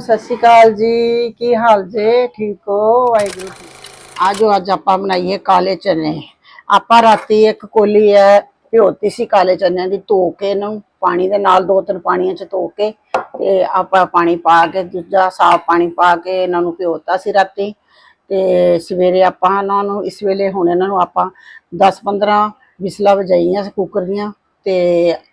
ਸਤਿ ਸ਼੍ਰੀ ਅਕਾਲ ਜੀ। ਕੀ ਹਾਲ ਜੇ? ਠੀਕ ਹੋ? ਵਾਹਿਗੁਰੂ ਜੀ। ਆਜੋ, ਅੱਜ ਆਪਾਂ ਬਣਾਈਏ ਕਾਲੇ ਚਨੇ। ਆਪਾਂ ਰਾਤੀ ਇੱਕ ਕੋਲੀ ਹੈ ਭਿਓਤੀ ਸੀ ਕਾਲੇ ਚਨਿਆਂ ਦੀ, ਧੋ ਕੇ ਇਹਨੂੰ ਪਾਣੀ ਦੇ ਨਾਲ ਦੋ ਤਿੰਨ ਪਾਣੀਆਂ ਚ ਧੋ ਕੇ ਤੇ ਆਪਾਂ ਪਾਣੀ ਪਾ ਕੇ, ਦੂਜਾ ਸਾਫ਼ ਪਾਣੀ ਪਾ ਕੇ ਇਹਨਾਂ ਨੂੰ ਭਿਓਤਾ ਸੀ ਰਾਤੀ। ਤੇ ਸਵੇਰੇ ਆਪਾਂ ਇਹਨਾਂ ਨੂੰ, ਇਸ ਵੇਲੇ ਹੁਣ ਇਹਨਾਂ ਨੂੰ ਆਪਾਂ 10-15 ਵਿਸਲਾ ਵਜਾਈਆਂ ਸੀ ਕੁੱਕਰ ਦੀਆਂ। ਤੇ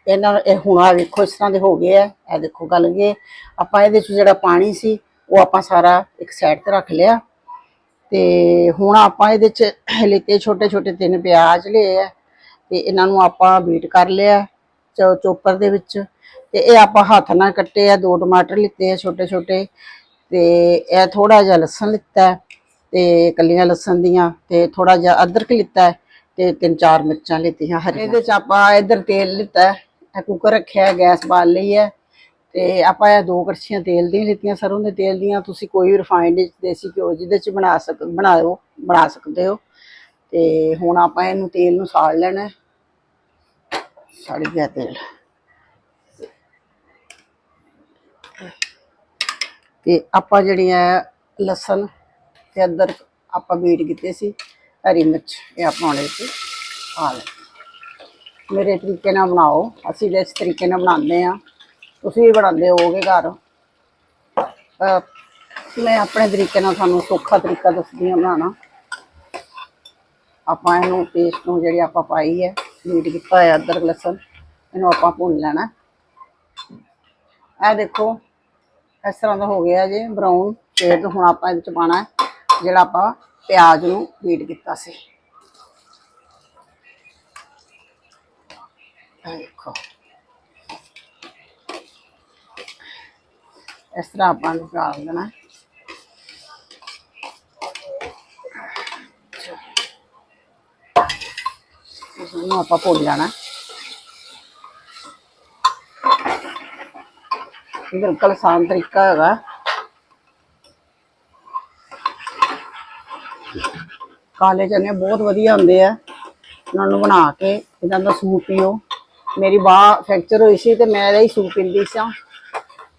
ਇਹਨਾਂ ਇਹ ਹੁਣ ਆ ਵੇਖੋ, ਇਸ ਤਰ੍ਹਾਂ ਦੇ ਹੋ ਗਏ ਆ। ਇਹ ਦੇਖੋ ਗਲ ਗਏ ਆਪਾਂ ਇਹਦੇ ਚ ਜਿਹੜਾ ਪਾਣੀ ਸੀ, ਉਹ ਆਪਾਂ ਸਾਰਾ ਇੱਕ ਸਾਈਡ ਤੇ ਰੱਖ ਲਿਆ। ਤੇ ਹੁਣ ਆਪਾਂ ਇਹਦੇ ਚ ਲਿੱਤੇ ਛੋਟੇ ਛੋਟੇ ਤਿੰਨ ਪਿਆਜ਼ ਲਏ ਆ। ਤੇ ਇਹਨਾਂ ਨੂੰ ਆਪਾਂ ਬੀਟ ਕਰ ਲਿਆ ਚੋਪਰ ਦੇ ਵਿੱਚ। ਤੇ ਇਹ ਆਪਾਂ ਹੱਥ ਨਾਲ ਕੱਟੇ ਆ, ਦੋ ਟਮਾਟਰ ਲਿੱਤੇ ਆ ਛੋਟੇ ਛੋਟੇ ਤੇ ਇਹ ਥੋੜਾ ਜਿਹਾ ਲਸਣ ਲਿੱਤਾ ਹੈ ਤੇ ਕੱਲੀਆਂ ਲਸਣ ਦੀਆਂ ਤੇ ਥੋੜਾ ਜਿਹਾ ਅਦਰਕ ਲਿੱਤਾ ਤੇ ਤਿੰਨ ਚਾਰ ਮਿਰਚਾਂ ਲਿੱਤੀਆਂ ਹਰੀਆਂ। ਇਹਦੇ ਚ ਆਪਾਂ ਇਧਰ ਤੇਲ ਲਿੱਤਾ ਹੈ, ਇਹ ਕੁੱਕਰ ਰੱਖਿਆ ਗੈਸ ਬਾਲ ਲਈ ਹੈ। ਤੇ ਆਪਾਂ ਇਹ ਦੋ ਕੜਛੀਆਂ ਤੇਲ ਦੀਆਂ ਲਿੱਤੀਆਂ, ਸਰੋਂ ਦੇ ਤੇਲ ਦੀਆਂ। ਤੁਸੀਂ ਕੋਈ ਵੀ ਰਿਫਾਈਨਡ ਦੇਸੀ ਘਿਓ ਜਿਹਦੇ ਚ ਬਣਾ ਸਕ, ਬਣਾਓ, ਬਣਾ ਸਕਦੇ ਹੋ। ਤੇ ਹੁਣ ਆਪਾਂ ਇਹਨੂੰ ਤੇਲ ਨੂੰ ਸਾੜ ਲੈਣਾ ਹੈ। ਸੜ ਗਿਆ ਤੇਲ। ਤੇ ਆਪਾਂ ਜਿਹੜੀਆਂ ਲਸਣ ਤੇ ਅਦਰਕ ਆਪਾਂ ਬੀਟ ਕੀਤੇ ਸੀ ਹਰੀ ਮਿਰਚ ਇਹ ਆਪਾਂ ਉਹਦੇ ਵਿੱਚ ਪਾ ਲੈ ਮੇਰੇ ਤਰੀਕੇ ਨਾਲ ਬਣਾਓ। ਅਸੀਂ ਜਿਸ ਤਰੀਕੇ ਨਾਲ ਬਣਾਉਂਦੇ ਆ ਤੁਸੀਂ ਵੀ ਬਣਾਉਂਦੇ ਹੋਵੋਗੇ ਘਰ। ਮੈਂ ਆਪਣੇ ਤਰੀਕੇ ਨਾਲ ਤੁਹਾਨੂੰ ਸੌਖਾ ਤਰੀਕਾ ਦੱਸਦੀ ਹਾਂ ਬਣਾਉਣਾ। ਆਪਾਂ ਇਹਨੂੰ ਪੇਸਟ ਨੂੰ ਜਿਹੜੀ ਆਪਾਂ ਪਾਈ ਹੈ ਮੀਟ ਕੀਤਾ ਹੋਇਆ ਅਦਰਕ, ਲਸਣ, ਇਹਨੂੰ ਆਪਾਂ ਭੁੰਨ ਲੈਣਾ। ਇਹ ਦੇਖੋ, ਇਸ ਤਰ੍ਹਾਂ ਦਾ ਹੋ ਗਿਆ ਜੇ ਬਰਾਊਨ ਸ਼ੇਡ ਹੁਣ ਆਪਾਂ ਇਹਦੇ ਚ ਪਾਣਾ ਜਿਹੜਾ ਆਪਾਂ ਪਿਆਜ਼ ਨੂੰ ਬੀਟ ਕੀਤਾ ਸੀ। ਦੇਖੋ। ਇਸ ਤਰ੍ਹਾਂ ਆਪਾਂ ਨੂੰ ਡਾਲ ਦੇਣਾ ਇਸ ਨੂੰ ਆਪਾਂ ਭੁੰਨ ਲੈਣਾ। ਬਿਲਕੁਲ ਆਸਾਨ ਤਰੀਕਾ ਹੈਗਾ। ਕਾਲੇ ਚਨੇ ਬਹੁਤ ਵਧੀਆ ਹੁੰਦੇ ਆ। ਉਹਨਾਂ ਨੂੰ ਬਣਾ ਕੇ ਇਹਨਾਂ ਦਾ ਸੂਪ ਪੀਓ। ਮੇਰੀ ਬਾਹ ਫ੍ਰੈਕਚਰ ਹੋਈ ਸੀ ਤੇ ਮੈਂ ਇਹਦਾ ਹੀ ਸੂਪ ਪੀਂਦੀ ਸਾਂ।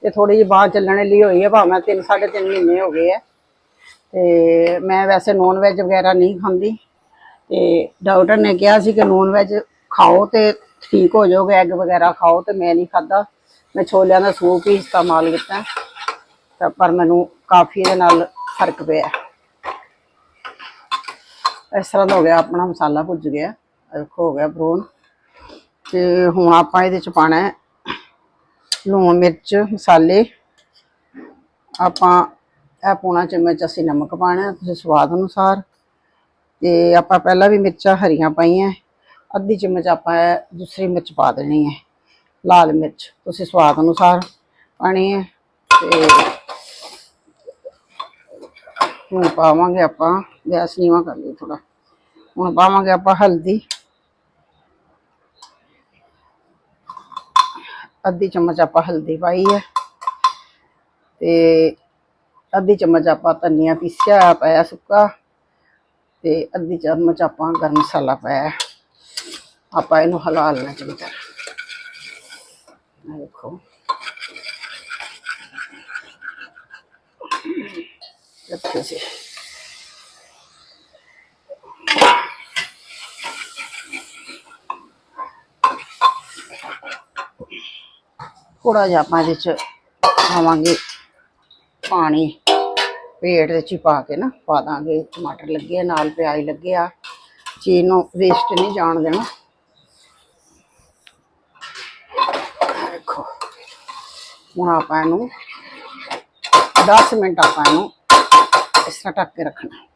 ਤੇ ਥੋੜੀ ਜਿਹੀ ਬਾਹ ਚੱਲਣ ਲਈ ਹੋਈ ਹੈ ਭਾਵੇਂ ਤਿੰਨ, ਸਾਢੇ ਤਿੰਨ ਮਹੀਨੇ ਹੋ ਗਏ ਆ। ਤੇ ਮੈਂ ਵੈਸੇ ਨੌਨ ਵੈਜ ਵਗੈਰਾ ਨਹੀਂ ਖਾਂਦੀ। ਤੇ ਡਾਕਟਰ ਨੇ ਕਿਹਾ ਸੀ ਕਿ ਨੌਨ ਵੈਜ ਖਾਓ ਤੇ ਠੀਕ ਹੋ ਜਾਓਗੇ ਐਗ ਵਗੈਰਾ ਖਾਓ ਤੇ ਮੈਂ ਨਹੀਂ ਖਾਦਾ ਮੈਂ ਛੋਲਿਆਂ ਦਾ ਸੂਪ ਹੀ ਇਸਤੇਮਾਲ ਕੀਤਾ। ਤਾਂ ਪਰ ਮੈਨੂੰ ਕਾਫੀ ਇਹਦੇ ਨਾਲ ਫ਼ਰਕ ਪਿਆ। ਇਸ ਤਰ੍ਹਾਂ ਦਾ ਹੋ ਗਿਆ, ਆਪਣਾ ਮਸਾਲਾ ਭੁੱਜ ਗਿਆ। ਆਹ ਦੇਖੋ, ਹੋ ਗਿਆ ਬਰੋਨ ਤੇ ਹੁਣ ਆਪਾਂ ਇਹਦੇ ਚ ਪਾਣਾ ਹੈ ਲੂਣ, ਮਿਰਚ, ਮਸਾਲੇ। ਆਪਾਂ ਇਹ ਪੌਣਾ ਚਮਚ ਅਸੀਂ ਨਮਕ ਪਾਣਾ ਤੁਸੀਂ ਸਵਾਦ ਅਨੁਸਾਰ। ਤੇ ਆਪਾਂ ਪਹਿਲਾਂ ਵੀ ਮਿਰਚਾਂ ਹਰੀਆਂ ਪਾਈਆਂ ਅੱਧੀ ਚਮਚ ਆਪਾਂ ਇਹ ਦੂਸਰੀ ਮਿਰਚ ਪਾ ਦੇਣੀ ਹੈ। ਲਾਲ ਮਿਰਚ, ਤੁਸੀਂ ਸਵਾਦ ਅਨੁਸਾਰ ਪਾਣੀ ਹੈ। ਤੇ ਹੁਣ ਪਾਵਾਂਗੇ ਆਪਾਂ, ਗੈਸ ਨੀਵਾ ਕਰ ਲਈ ਥੋੜਾ ਹੁਣ ਪਾਵਾਂਗੇ ਆਪਾਂ ਹਲਦੀ। ਅੱਧੀ ਚਮਚ ਆਪਾਂ ਹਲਦੀ ਪਾਈ ਹੈ। ਤੇ ਅੱਧੀ ਚਮਚ ਆਪਾਂ ਧਨੀਆ ਪੀਸਿਆ ਪਾਇਆ ਸੁੱਕਾ। ਤੇ ਅੱਧੀ ਚਮਚ ਆਪਾਂ ਗਰਮ ਮਸਾਲਾ ਪਾਇਆ। ਆਪਾਂ ਇਹਨੂੰ ਹਲਾ ਲੈਣਾ ਚੰਗੀ ਤਰ੍ਹਾਂ ਦੇਖੋ। ਅੱਛੇ ਸੇ ਥੋੜਾ ਜਿਹਾ ਆਪਾਂ ਇਹਦੇ ਚ ਪਾਵਾਂਗੇ ਪਾਣੀ। ਪੇਟ ਦੇ ਚ ਹੀ ਪਾ ਕੇ ਨਾ ਪਾ ਦਾਂਗੇ। ਟਮਾਟਰ ਲੱਗੇ ਆ, ਨਾਲ ਪਿਆਜ਼ ਲੱਗੇ ਆ। ਚੀਜ਼ ਨੂੰ ਵੇਸਟ ਨਹੀਂ ਜਾਣ ਦੇਣਾ। ਦੇਖੋ ਹੁਣ ਆਪਾਂ ਇਹਨੂੰ 10 ਮਿੰਟ ਆਪਾਂ ਇਹਨੂੰ ਇਸ ਤਰ੍ਹਾਂ ਢੱਕ ਕੇ ਰੱਖਣਾ।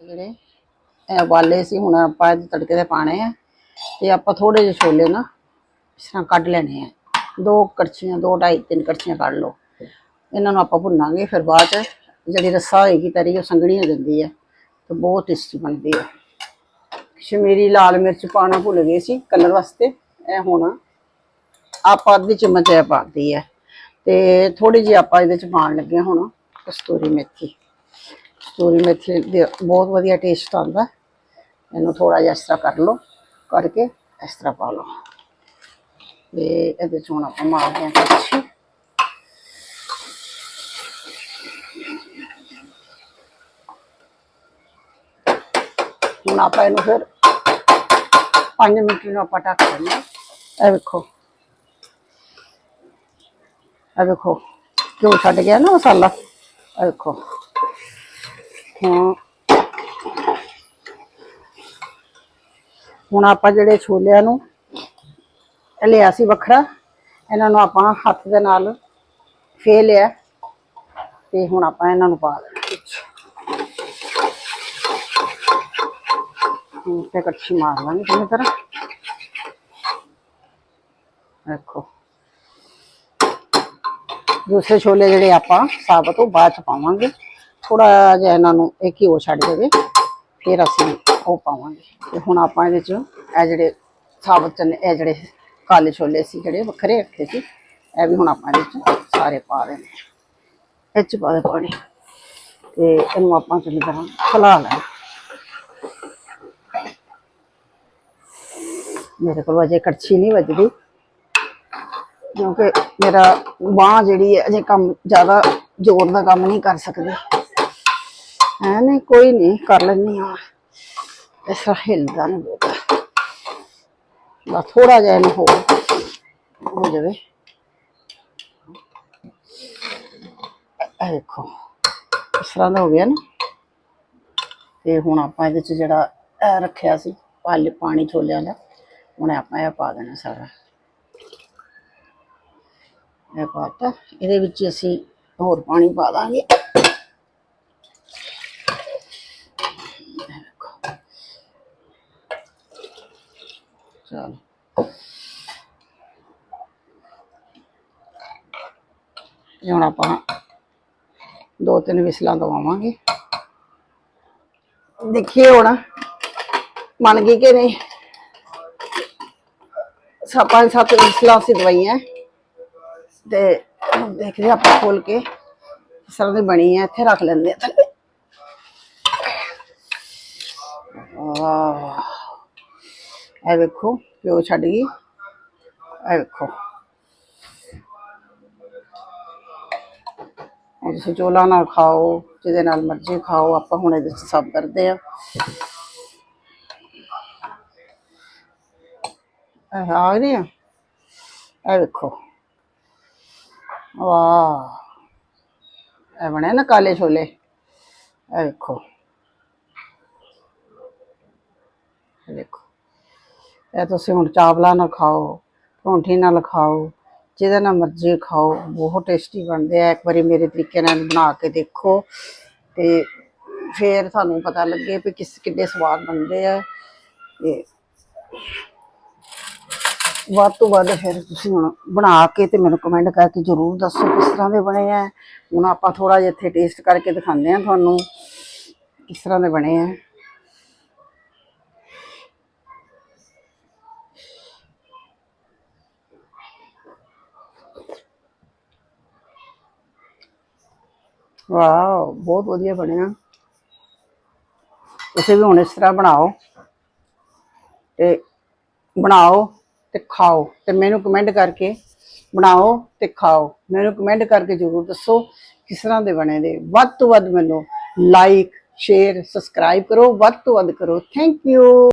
ਜਿਹੜੇ ਇਹ ਉਬਾਲੇ ਸੀ, ਹੁਣ ਆਪਾਂ ਇਹਦੇ ਤੜਕੇ ਦੇ ਪਾਣੇ ਆ। ਤੇ ਆਪਾਂ ਥੋੜੇ ਜਿਹੇ ਛੋਲੇ ਨਾ ਇਸ ਤਰ੍ਹਾਂ ਕੱਢ ਲੈਣੇ ਆ। ਦੋ ਕੜਛੀਆਂ, ਦੋ ਢਾਈ ਤਿੰਨ ਕੜਛੀਆਂ ਕੱਢ ਲਓ। ਇਹਨਾਂ ਨੂੰ ਆਪਾਂ ਭੁੰਨਾਂਗੇ, ਫਿਰ ਬਾਅਦ ਚ ਜਿਹੜੀ ਰੱਸਾ ਹੋਏਗੀ, ਤਰੀ ਉਹ ਸੰਘਣੀ ਹੋ ਜਾਂਦੀ ਹੈ ਤੇ ਬਹੁਤ ਟੇਸਟੀ ਬਣਦੀ ਹੈ ਕਸ਼ਮੀਰੀ ਲਾਲ ਮਿਰਚ ਪਾਣਾ ਭੁੱਲ ਗਏ ਸੀ ਕਲਰ ਵਾਸਤੇ। ਇਹ ਹੁਣ ਆਪਾਂ ਅੱਧੀ ਚਮਚ ਇਹ ਪਾਤੀ ਹੈ ਤੇ ਥੋੜੀ ਜਿਹੀ ਆਪਾਂ ਇਹਦੇ ਚ ਪਾਣ ਲੱਗੇ ਹਾਂ ਹੁਣ। ਕਸਤੂਰੀ ਮੇਥੀ। ਕਸਤੂਰੀ ਮੇਥੀ ਦੇ ਬਹੁਤ ਵਧੀਆ ਟੇਸਟ ਆਉਂਦਾ। ਇਹਨੂੰ ਥੋੜਾ ਜਿਹਾ ਇਸ ਤਰ੍ਹਾਂ ਕਰ ਲਓ, ਕਰਕੇ ਇਸ ਤਰ੍ਹਾਂ ਪਾ ਲਓ। ਤੇ ਇਹਦੇ ਚ ਹੁਣ ਆਪਾਂ ਮਾਰਦੇ ਹਾਂ ਕੁਛ ਹੁਣ ਆਪਾਂ ਇਹਨੂੰ ਫਿਰ 5 ਮਿੰਟ ਨੂੰ ਆਪਾਂ ਢੱਕ ਦਿੰਦੇ ਇਹ ਵੇਖੋ। ਇਹ ਵੇਖੋ। ਕਿਉਂ ਛੱਡ ਗਿਆ ਨਾ ਮਸਾਲਾ? ਇਹ ਵੇਖੋ ਹੁਣ ਹੁਣ ਆਪਾਂ ਜਿਹੜੇ ਛੋਲਿਆਂ ਨੂੰ ਲਿਆ ਸੀ ਵੱਖਰਾ, ਇਹਨਾਂ ਨੂੰ ਆਪਾਂ ਹੱਥ ਦੇ ਨਾਲ ਫੇ ਲਿਆ ਤੇ ਹੁਣ ਆਪਾਂ ਇਹਨਾਂ ਨੂੰ ਪਾ ਦੇਣਾ। ਵਿੱਚ ਤੇ ਕੱਚੀ ਮਾਰ ਲਾਂਗੇ ਚੰਗੀ ਤਰ੍ਹਾਂ। ਦੇਖੋ ਦੂਸਰੇ ਛੋਲੇ ਜਿਹੜੇ ਆਪਾਂ ਸਾਬਤ ਉਹ ਬਾਅਦ ਚ ਪਾਵਾਂਗੇ। ਥੋੜਾ ਜਿਹਾ ਇਹਨਾਂ ਨੂੰ ਇਹ ਘਿਓ ਛੱਡ ਦੇਵੇ ਫਿਰ ਅਸੀਂ ਉਹ ਪਾਵਾਂਗੇ। ਤੇ ਹੁਣ ਆਪਾਂ ਇਹਦੇ ਚ ਇਹ ਜਿਹੜੇ ਸਾਬਤ ਚਨੇ, ਇਹ ਜਿਹੜੇ ਕਾਲੇ ਛੋਲੇ ਸੀ, ਜਿਹੜੇ ਵੱਖਰੇ ਰੱਖੇ ਸੀ, ਇਹ ਵੀ ਹੁਣ ਆਪਾਂ ਇਹਦੇ ਚ ਸਾਰੇ ਪਾ ਦੇਣੇ ਇਹ ਚ ਪਾ ਦੇ ਪਾਣੀ। ਤੇ ਇਹਨੂੰ ਆਪਾਂ ਚੰਗੀ ਤਰ੍ਹਾਂ ਖਲਾ ਲੈਣਾ। ਮੇਰੇ ਕੋਲ ਅਜੇ ਕੜਛੀ ਨਹੀਂ ਵੱਜਦੀ। ਕਿਉਂਕਿ ਮੇਰਾ ਬਾਹ ਜਿਹੜੀ ਹੈ, ਅਜੇ ਕੰਮ ਜ਼ਿਆਦਾ ਜ਼ੋਰ ਦਾ ਕੰਮ ਨਹੀਂ ਕਰ ਸਕਦੇ। ਹੈ, ਨਹੀਂ, ਕੋਈ ਨਹੀਂ, ਕਰ ਲੈਂਦੀ ਹਾਂ। ਇਸ ਤਰ੍ਹਾਂ ਹਿਲਦਾ ਨਹੀਂ ਬਹੁਤਾ। ਬਸ ਥੋੜਾ ਜਿਹਾ ਇਹਨੂੰ ਹੋਰ ਹੋ ਜਾਵੇ। ਦੇਖੋ, ਇਸ ਤਰ੍ਹਾਂ ਦਾ ਹੋ ਗਿਆ ਨਾ। ਤੇ ਹੁਣ ਆਪਾਂ ਇਹਦੇ ਚ ਜਿਹੜਾ ਇਹ ਰੱਖਿਆ ਸੀ, ਪਾਲ ਪਾਣੀ ਛੋਲਿਆਂ ਦਾ, ਹੁਣ ਆਪਾਂ ਇਹ ਪਾ ਦੇਣਾ ਸਾਰਾ। ਇਹ ਪਾਤਾ। ਇਹਦੇ ਵਿੱਚ ਅਸੀਂ ਹੋਰ ਪਾਣੀ ਪਾ ਦਾਂਗੇ। ਇਹ ਇਹ ਹੁਣ ਆਪਾਂ ਦੋ ਤਿੰਨ ਵਿਸਲਾਂ ਦਵਾਵਾਂਗੇ। ਦੇਖੀਏ ਹੁਣ ਮੰਨ ਗਈ ਕਿ ਨਹੀਂ। ਸਾ ਪੰਜ ਸੱਤ ਵਿਸਲਾਂ ਅਸੀਂ ਦਵਾਈਆਂ। ਤੇ ਹੁਣ ਦੇਖਦੇ ਹਾਂ ਆਪਾਂ ਖੋਲ ਕੇ। ਕਿਸ ਤਰ੍ਹਾਂ ਦੀ ਬਣੀ ਹੈ ਇੱਥੇ ਰੱਖ ਲੈਂਦੇ ਆ ਥੱਲੇ। ਆਹ ਇਹ ਵੇਖੋ, ਪਿਓ ਛੱਡ ਗਈ। ਇਹ ਵੇਖੋ। ਹੁਣ ਤੁਸੀਂ ਚੋਲਾ ਨਾਲ ਖਾਓ, ਜਿਹਦੇ ਨਾਲ ਮਰਜ਼ੀ ਖਾਓ, ਆਪਾਂ ਹੁਣ ਇਹਦੇ ਚ ਸਭ ਕਰਦੇ ਆ। ਇਹ ਆ ਗਏ ਆ। ਇਹ ਵੇਖੋ। ਵਾਹ। ਇਹ ਬਣੇ ਨਾ ਕਾਲੇ ਛੋਲੇ। ਇਹ ਦੇਖੋ ਇਹ ਦੇਖੋ ਇਹ ਤੁਸੀਂ ਹੁਣ ਚਾਵਲਾਂ ਨਾਲ ਖਾਓ, ਪਰੌਂਠੀ ਨਾਲ ਖਾਓ, ਜਿਹਦੇ ਨਾਲ ਮਰਜ਼ੀ ਖਾਓ, ਬਹੁਤ ਟੇਸਟੀ ਬਣਦੇ ਆ। ਇੱਕ ਵਾਰੀ ਮੇਰੇ ਤਰੀਕੇ ਨਾਲ ਬਣਾ ਕੇ ਦੇਖੋ ਤੇ ਫਿਰ ਤੁਹਾਨੂੰ ਪਤਾ ਲੱਗੇ ਵੀ ਕਿਸ ਕਿੰਨੇ ਸਵਾਦ ਬਣਦੇ ਆ। ਤੇ ਵੱਧ ਤੋਂ ਵੱਧ ਫਿਰ ਤੁਸੀਂ ਹੁਣ ਬਣਾ ਕੇ ਤੇ ਮੈਨੂੰ ਕਮੈਂਟ ਕਰਕੇ ਜਰੂਰ ਦੱਸੋ ਕਿਸ ਤਰ੍ਹਾਂ ਦੇ ਬਣੇ ਆ। ਹੁਣ ਆਪਾਂ ਥੋੜਾ ਜਿਹਾ ਇੱਥੇ ਟੇਸਟ ਕਰਕੇ ਦਿਖਾਉਂਦੇ ਆ ਤੁਹਾਨੂੰ ਕਿਸ ਤਰ੍ਹਾਂ ਦੇ ਬਣੇ ਆ। ਵਾਓ, ਬਹੁਤ ਵਧੀਆ ਬਣਿਆ ਤੁਸੀਂ ਵੀ ਹੁਣ ਇਸ ਤਰ੍ਹਾਂ ਬਣਾਓ ਤੇ ਬਣਾਓ। ਤੇ ਖਾਓ ਤੇ ਮੈਨੂੰ ਕਮੈਂਟ ਕਰਕੇ ਬਣਾਓ ਤੇ ਖਾਓ। ਮੈਨੂੰ ਕਮੈਂਟ ਕਰਕੇ ਜ਼ਰੂਰ ਦੱਸੋ ਕਿਸ ਤਰ੍ਹਾਂ ਦੇ ਬਣੇ ਦੇ ਵੱਧ ਤੋਂ ਵੱਧ ਮੈਨੂੰ ਲਾਈਕ ਸ਼ੇਅਰ ਸਬਸਕ੍ਰਾਈਬ ਕਰੋ। ਵੱਧ ਤੋਂ ਵੱਧ ਕਰੋ। Thank you